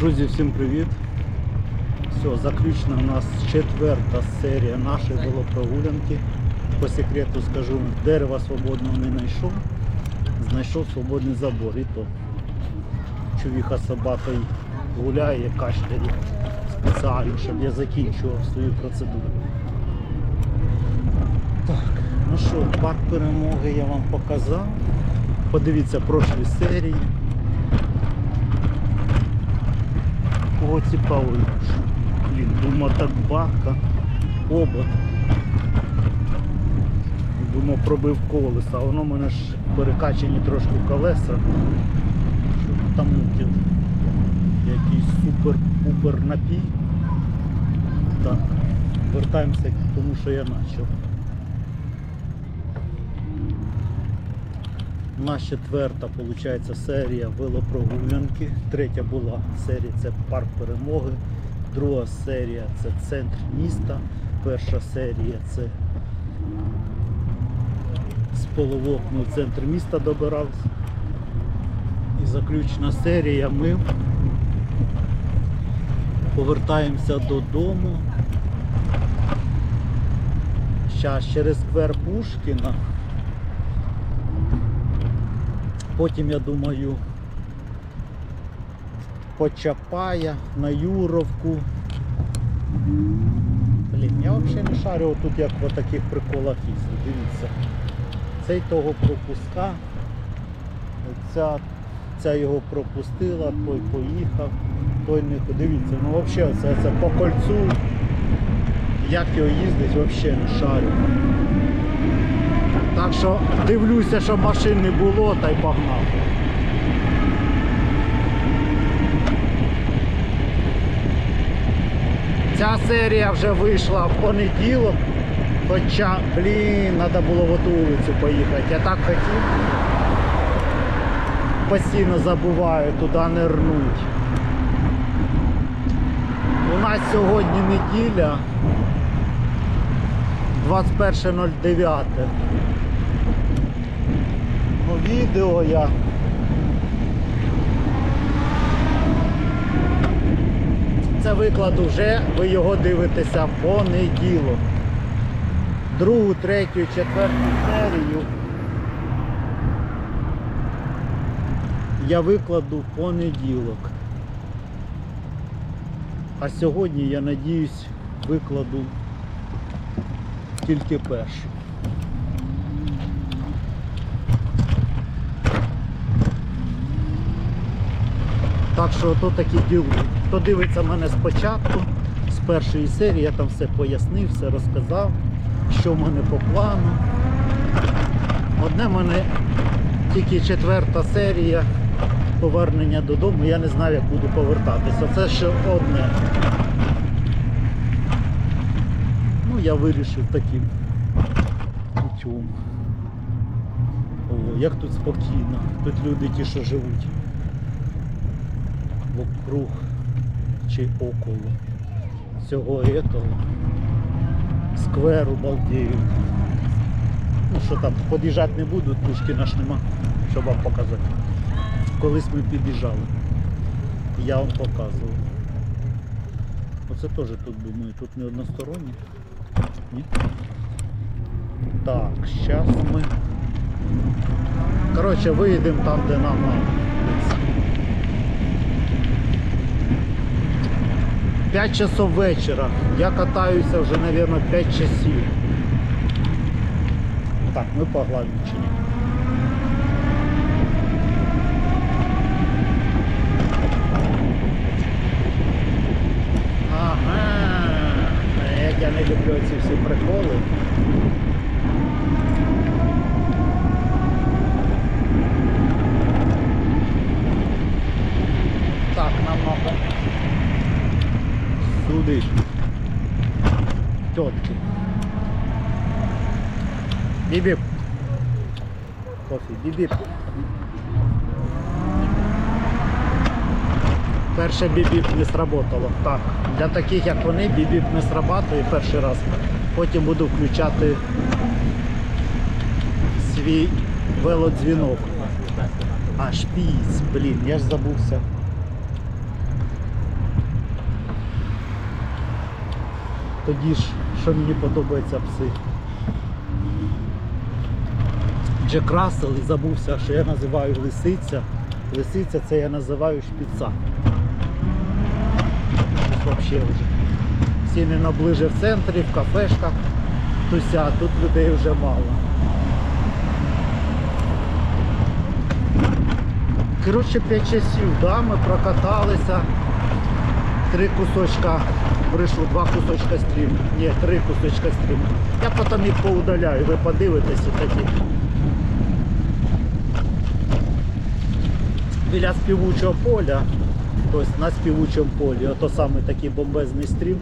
Друзі, всім привіт! Все, заключна у нас четверта серія нашої велопрогулянки. По секрету скажу, дерева свободного не знайшов. Знайшов свободний забор і то. Чувіха з собакою гуляє, кашляє спеціально, щоб я закінчував свою процедуру. Так, ну що, парк перемоги я вам показав. Подивіться прошлі серії. Кого цікавий? Блін, думав так бака, обод. Думав пробив колеса, а воно в мене ж перекачані трошки колеса. Що там? Якийсь супер-пупер напій. Так, вертаємося тому, що я почав. Нас четверта виходить, серія велопрогулянки. Третя була серія це парк перемоги. Друга серія це центр міста. Перша серія це з половок центр міста добирався. І заключна серія ми повертаємося додому. Зараз через сквер Пушкіна. Потім, я думаю, по Чапая, на Юровку. Блін, я взагалі не шарю тут, як в таких приколах їздить. Дивіться. Цей того пропуска. Ця, ця його пропустила, той поїхав, той не. Дивіться, ну взагалі це, це по кольцу. Як його їздить, взагалі не шарю. Так що дивлюся, що машин не було, та й погнав. Ця серія вже вийшла в понеділок. Хоча, блін, треба було в оту вулицю поїхати. Я так хотів. Постійно забуваю туди нирнуть. У нас сьогодні неділя. 21.09. Відео я. Це викладу вже, ви його дивитеся в понеділок. Другу, третю, четверту серію. Я викладу в понеділок. А сьогодні, я надіюсь, викладу тільки першу. Так що то такі діли. Хто дивиться мене спочатку, з першої серії, я там все пояснив, все розказав, що в мене по плану. Одне в мене тільки четверта серія повернення додому, я не знаю, як буду повертатися. Це ще одне. Ну, я вирішив таким путем. О, як тут спокійно. Тут люди ті, що живуть. Вокруг чи около цього этого скверу балдеють. Ну що там, під'їжджати не буду, Пушкіна ж нема, щоб вам показати. Колись ми під'їжджали. Я вам показував. Оце теж тут думаю, тут не одностороннє. Ні? Так, зараз ми. Коротше, виїдемо там, де нам надо. 5 часов вечора. Я катаюся вже, мабуть, 5 часів. Так, ми по Главничині. Ага. Як я не люблю ці всі приколи. Так, нам надо сюди. Тетки. Бібіп. Кофі, бібіп. Перше бібіп не сработало. Так, для таких як вони бібіп не срабатує перший раз. Потім буду включати свій велодзвінок. А, шпіц, блін, я ж забувся. Тоді ж, що мені подобається пси. Джек Рассел і забувся, що я називаю лисиця. Лисиця це я називаю шпіца. Вообще вже. Не наближе в центрі, в кафешках. Туся, тут людей вже мало. Коротше, 5 часів, да, ми прокаталися. Три кусочка брешу, два кусочка стріму. Ні, три кусочка стріму. Я потім їх поудаляю, ви подивитесь і тоді. Біля співучого поля, тобто на співучому полі, ото саме такий бомбезний стрім.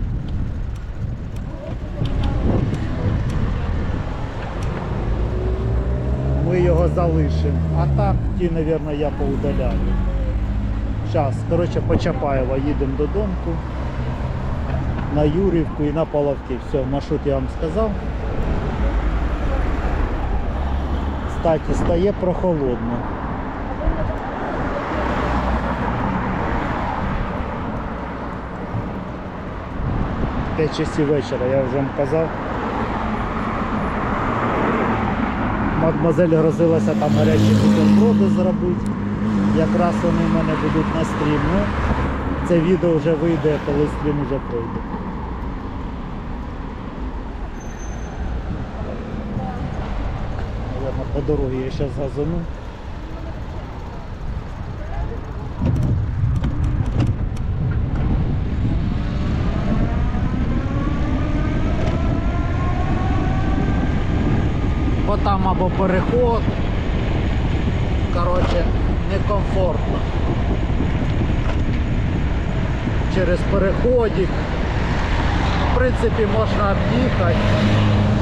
Ми його залишимо. А так ті, мабуть, я поудаляю. Зараз, коротше, по Чапаєва їдемо додому. На Юрівку і на Половки. Все, маршрут я вам сказав. Кстати, стає прохолодно. П'ять часів вечора, я вже вам казав. Мадмозель грозилася там гарячі бутерброди зробити. Якраз вони в мене будуть на стрім. Ну, це відео вже вийде, коли стрім вже пройде. По дорозі я зараз газану. Бо там або переход. Коротше, некомфортно. Через переходик. В принципі, можна об'їхати.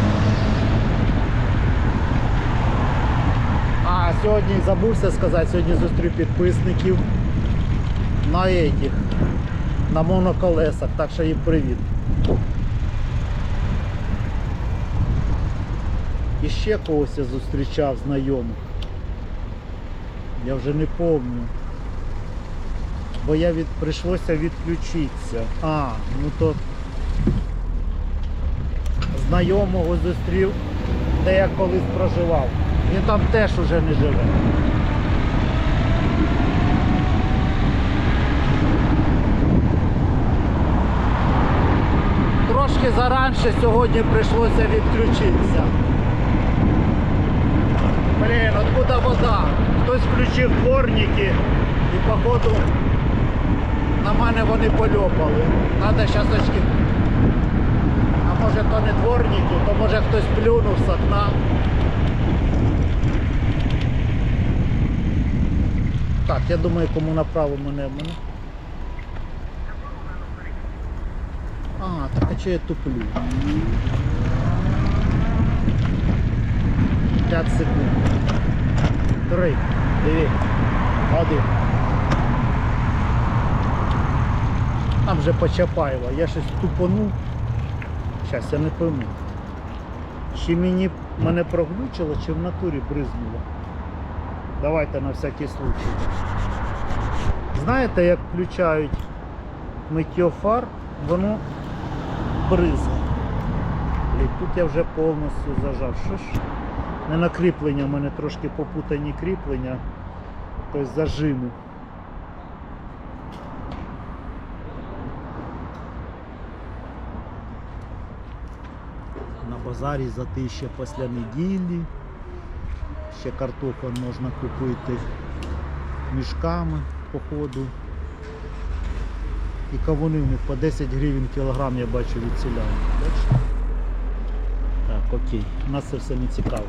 А, сьогодні забувся сказати, сьогодні зустрів підписників на этих, на моноколесах, так що їм привіт. І ще когось я зустрічав знайомих. Я вже не пам'ятаю. Бо я від... прийшлося відключитися. А, ну то знайомого зустрів, де я колись проживав. Він там теж уже не живе. Трошки заранше сьогодні прийшлося відключитися. Блін, откуда вода? Хтось включив дворники і походу на мене вони польопали. Надо зараз очки. А може то не дворники, то може хтось плюнув з окна. Так, я думаю, кому направо мене мене. А, так а чого я туплю? 5 секунд. Три, дві, один. Там вже Почапаєва. Я щось тупанув. Щас я не пойму. Чи мені мене проглючило, чи в натурі бризнуло. Давайте на всякий случай. Знаєте, як включають миття фар, воно. Блін, тут я вже повністю зажав. Що ж? Не на кріплення, в мене трошки попутані кріплення, тобто зажиму. На базарі за тисяча після неділі. Ще картофель можна купити мішками по ходу. І кавуни в них по 10 гривень кілограм я бачу відселяють. Бачите? Так, окей. Нас це все не цікаво.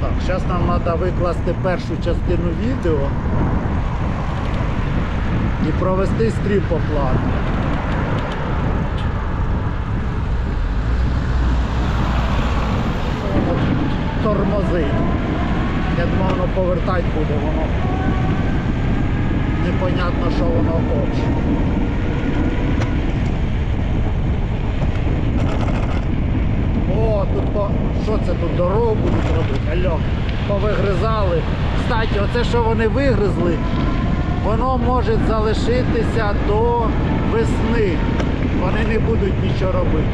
Так, зараз нам треба викласти першу частину відео і провести стрім по плану. Тормозить. Я думав, воно повертати буде, воно непонятно, що воно хоче. О, тут по... Що це тут дорогу будуть робити? Алло, повигризали. Кстати, оце що вони вигризли, воно може залишитися до весни. Вони не будуть нічого робити.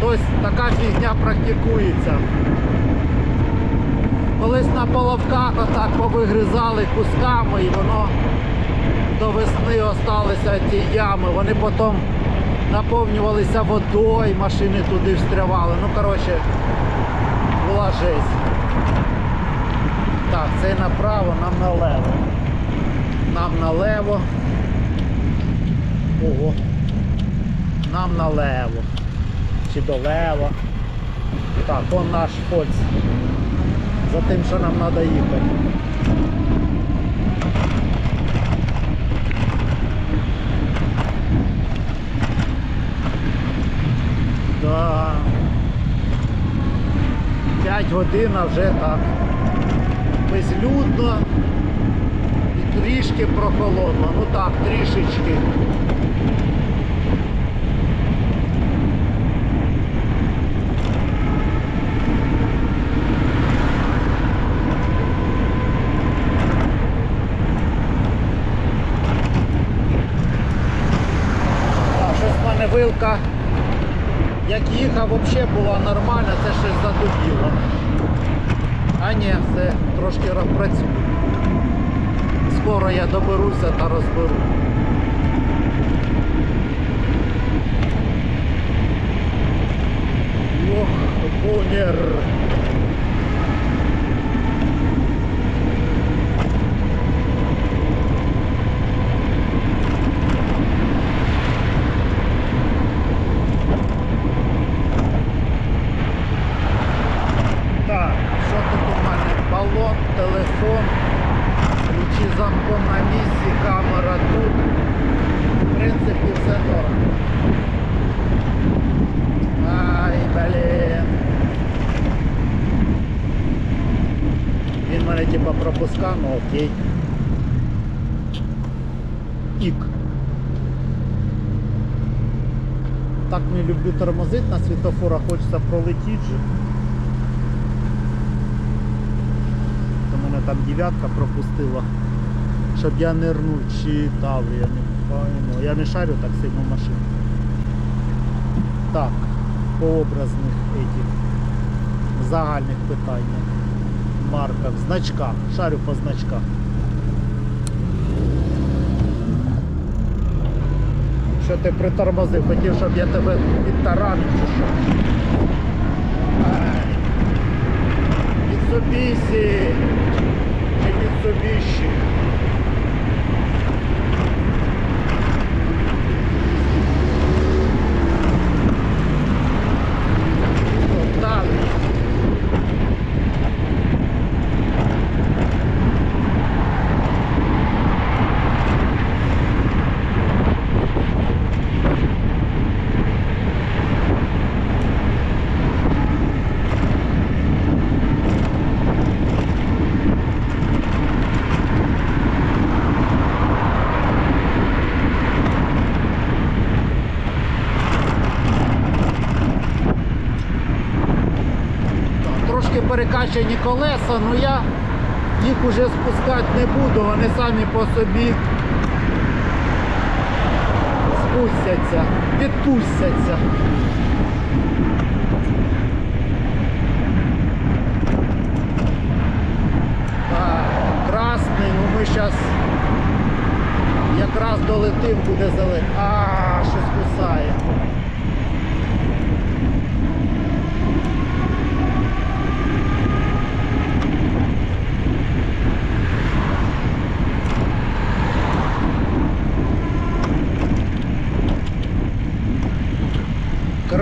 Тобто така фігня практикується. Колись на половках отак повигризали кусками і воно до весни осталися ті ями. Вони потім наповнювалися водою, машини туди встрявали. Ну, коротше, була жесть. Так, це направо, нам налево. Нам налево. Ого. Нам налево. Чи долево. Так, он наш фольц. За тим, що нам треба їхати. Да. 5 годин вже так. Безлюдно трішки прохолодно. Ну так, трішечки. Вилка, як їхав, взагалі була нормальна, це щось задубіло. А ні, все трошки ро- працює. Скоро я доберуся та розберу. Ох, бунер. Так, що тут у мене? Балон, телефон, ключі замком на місці, камера тут. В принципі, все норм. Ай, блін. Він мене типа пропускав, ну окей. Ік. Так не люблю тормозити на світофорах, хочеться пролетіти же. То мене там дев'ятка пропустила, щоб я не рнув чи таврія, не пойму. Я не шарю так сильно в машину. Так, по образних этих загальних питаннях. Марках, значках. Шарю по значках. Що ти притормозив? Хотів, щоб я тебе підтаранив чи що? Mitsubishi чи Mitsubishi. Так. Так, Трошки перекачані колеса, але я їх уже спускати не буду, вони самі по собі спустяться, відпустяться. Красний, ну ми зараз якраз долетим, буде зелений. А, щось кусає.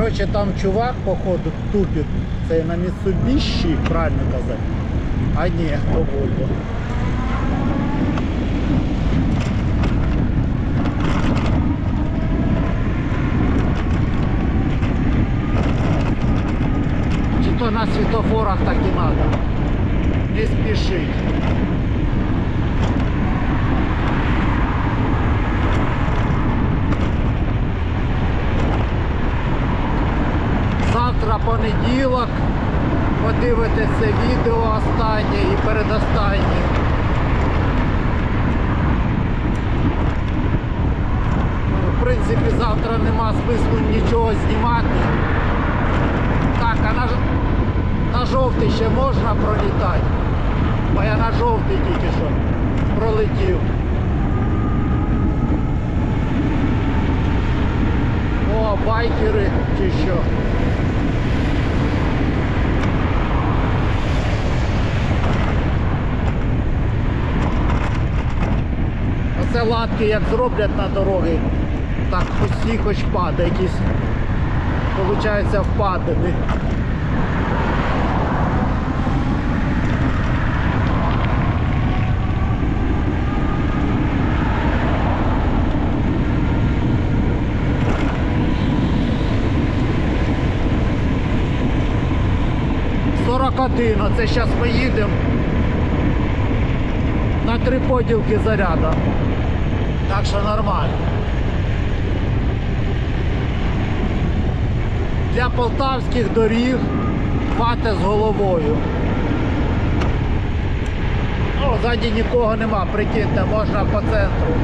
Коротше, там чувак, походу, тупить. Це на Mitsubishi, правильно казати. А ні, то Volvo. Чи то на світофорах так і треба. Не спішить. Понеділок. понеділок. Подивитеся відео останнє і передостаннє. В принципі, завтра нема смислу нічого знімати. Так, а на, на жовтий ще можна пролітати. Бо я на жовтий тільки що пролетів. О, байкери чи що. Оце латки як зроблять на дороги, так усі хоч падає якісь, виходить, впадини. Один, оце зараз ми їдемо на три поділки заряду. Так що нормально. Для полтавських доріг хватить з головою. О, ззаді нікого нема, прикиньте, можна по центру.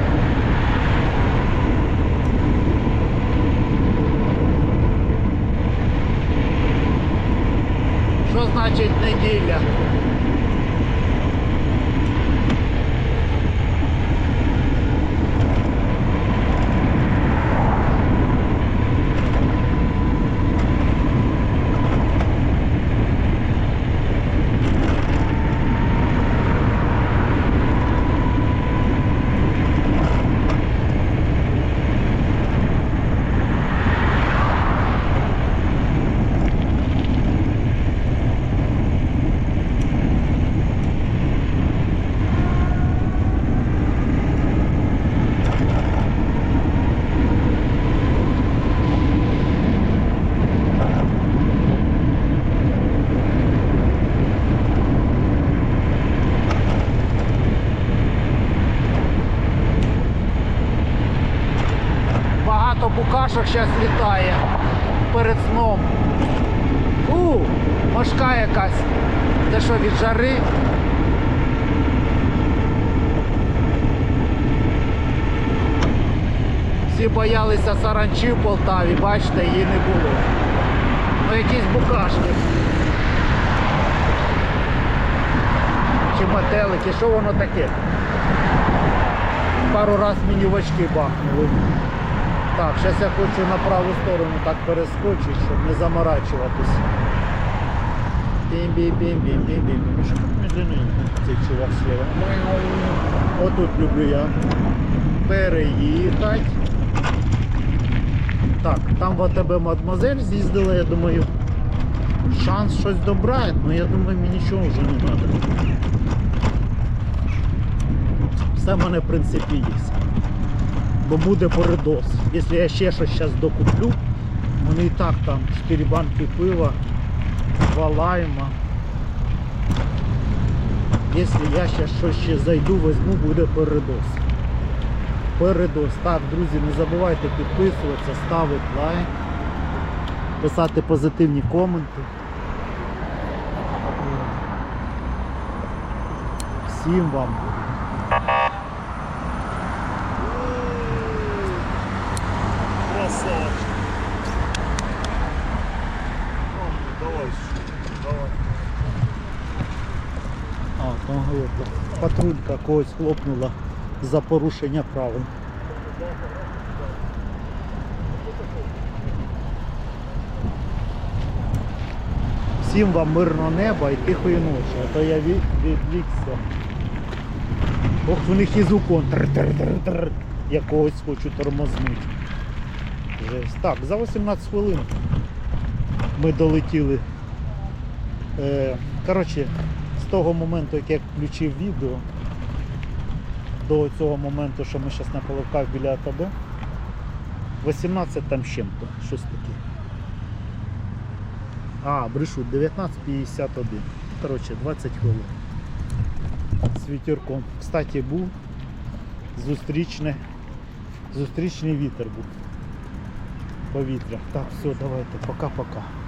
Що значить неділя? Букашок зараз літає перед сном. У, мошка якась. Це що від жари? Всі боялися саранчі в Полтаві, бачите, її не було. Ну якісь букашки. Чи метелики, що воно таке? Пару раз мені в очки бахнули. Так, зараз я хочу на праву сторону так перескочити, щоб не заморачуватись. бім бім бім бім бім бім Що так медленно цей чувак слева? Отут люблю я. Переїхати. Так, там в АТБ мадмозель з'їздила, я думаю, шанс щось добрати, але я думаю, мені нічого вже не треба. Все в мене в принципі є бо буде передос. Якщо я ще щось зараз докуплю, вони і так там 4 банки пива, 2 лайма. Якщо я ще щось ще зайду, візьму, буде передос. Передос. Так, друзі, не забувайте підписуватися, ставити лайк, писати позитивні коменти. Всім вам. Красавчик. Там патрулька когось хлопнула за порушення правил. Всім вам мирного неба і тихої ночі, а то я від- Ох, в них і звукон. Тр-тр-тр-тр. Я хочу тормознути. Жесть. Так, за 18 хвилин ми долетіли. Е, коротше, з того моменту, як я включив відео, до цього моменту, що ми зараз на Половках біля АТБ, 18 там чим-то, щось таке. А, брешу, 19.51. Коротше, 20 хвилин. З вітерком. Кстати, був зустрічне, зустрічний вітер був. Повітря. Так, все, давайте, пока-пока.